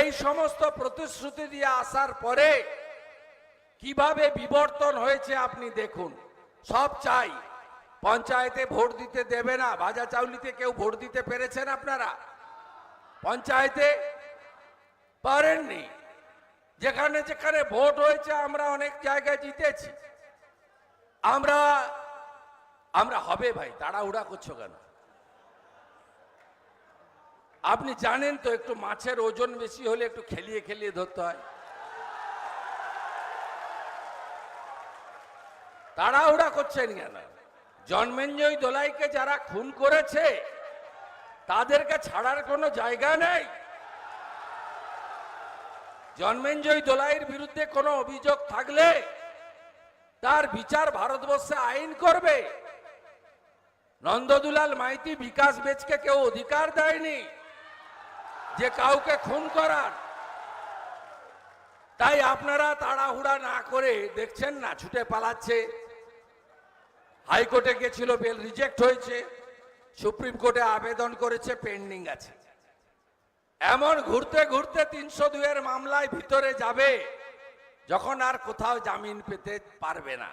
এই সমস্ত প্রতিশ্রুতি দিয়ে আসার পরে কীভাবে বিবর্তন হয়েছে আপনি দেখুন। সব চাই। পঞ্চায়েতে ভোট দিতে দেবে না। ভাজা চাউলিতে কেউ ভোট দিতে পেরেছেন আপনারা? পঞ্চায়েতে পারেননি। যেখানে যেখানে ভোট হয়েছে, আমরা অনেক জায়গায় জিতেছি। আমরা আমরা হবে ভাই, তাড়াহুড়া করছ কেন? আপনি জানেন তো একটু মাছের ওজন বেশি হলে একটু খেলিয়ে খেলিয়ে ধরতে হয়। তাড়াহুড়া করছেন কেন? জন্মেঞ্জয় দোলাইকে যারা খুন করেছে, তাদেরকে ছাড়ার কোনো জায়গা নেই। জন্মেঞ্জয় দোলাইয়ের বিরুদ্ধে কোনো অভিযোগ থাকলে তার বিচার ভারতবর্ষে আইন করবে। নন্দদুলাল মাইতি বিকাশ বেচকে কেউ অধিকার দেয়নি। যে কাউকে খুন করার। তাই আপনারা তাড়াহুড়া না করে দেখছেন না, ছুটে পালাচ্ছে। হাইকোর্টে গেছিল বেল রিজেক্ট হয়েছে। সুপ্রিম কোর্টে আবেদন করেছে, পেন্ডিং আছে। এমন ঘুরতে ঘুরতে তিনশো দুয়ের মামলায় ভিতরে যাবে, যখন আর কোথাও জামিন পেতে পারবে না।